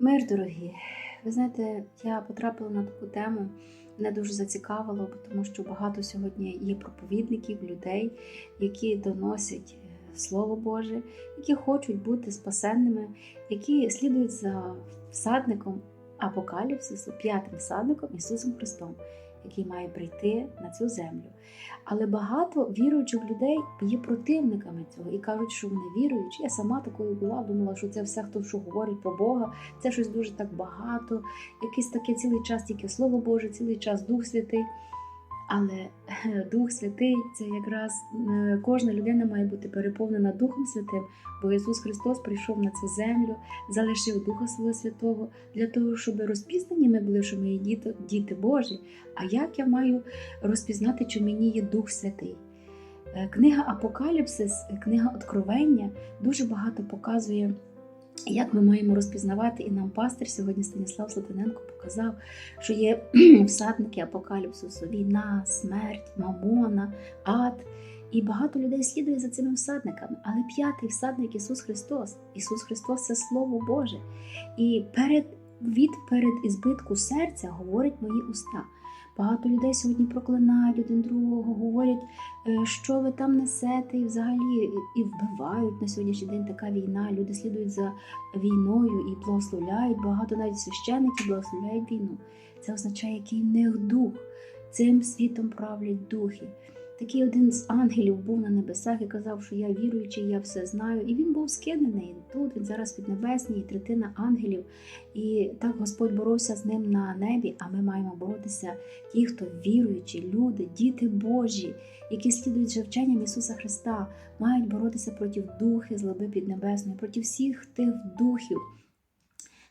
Мир, дорогі. Ви знаєте, я потрапила на таку тему, мене дуже зацікавило, тому що багато сьогодні є проповідників, людей, які доносять е, Слово Боже, які хочуть бути спасенними, які слідують за всадником апокаліпсису, п'ятим всадником Ісусом Христом, який має прийти на цю землю. Але багато віруючих людей є противниками цього і кажуть, що вони віруючі. Я сама такою була, думала, що це все, хто що говорить про Бога, це щось дуже так багато, якийсь таке цілий час тільки Слово Боже, цілий час Дух Святий. Але Дух Святий це якраз е, кожна людина має бути переповнена Духом Святим, бо Ісус Христос прийшов на цю землю, залишив Духа Свого Святого для того, щоб розпізнані ми були, що ми є діти, Божі. А як я маю розпізнати, чи мені є Дух Святий? Е, Книга Апокаліпсис, книга Откровення дуже багато показує. Як ми маємо розпізнавати, і нам пастир сьогодні Станіслав Слотиненко показав, що є всадники апокаліпсису, війна, смерть, мамона, ад. І багато людей слідує за цими всадниками. Але п'ятий всадник Ісус Христос. Ісус Христос це Слово Боже. І перед від перед ізбитку серця говорять мої уста. Багато людей сьогодні проклинають один другого, говорять, що ви там несете, і взагалі і вбивають на сьогоднішній день така війна. Люди слідують за війною і благословляють. Багато навіть священників благословляють війну. Це означає, який в них дух. Цим світом правлять духи. Такий один з ангелів був на небесах і казав, що я віруючий, я все знаю. І він був скинений тут. Він зараз під небесній, третина ангелів. І так Господь боровся з ним на небі. А ми маємо боротися ті, хто віруючі, люди, діти Божі, які слідують за вченням Ісуса Христа, мають боротися проти духи злоби піднебесної, проти всіх тих духів.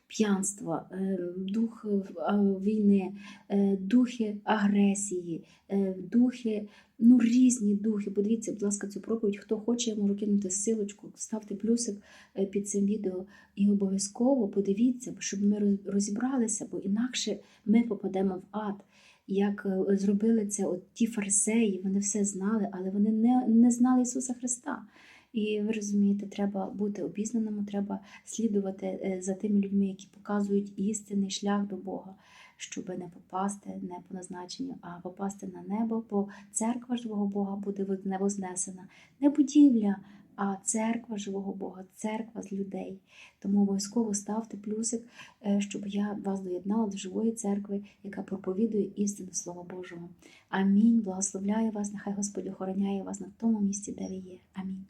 П'янства, е, дух е, війни, е, духи агресії, духи, ну різні духи. Подивіться, будь ласка, цю проповідь. Хто хоче, я можу кинути силочку, ставте плюсик під цим відео і обов'язково подивіться, щоб ми розібралися, бо інакше ми попадемо в ад. Як зробили це от ті фарисеї, вони все знали, але вони не, не знали Ісуса Христа. І ви розумієте, треба бути обізнаним, треба слідувати за тими людьми, які показують істинний шлях до Бога, щоб не попасти не по назначенню, а попасти на небо, бо церква живого Бога буде вознесена. Не будівля, а церква живого Бога, церква з людей. Тому обов'язково ставте плюсик, щоб я вас доєднала до живої церкви, яка проповідує істину Слова Божого. Амінь. Благословляю вас, нехай Господь охороняє вас на тому місці, де ви є. Амінь.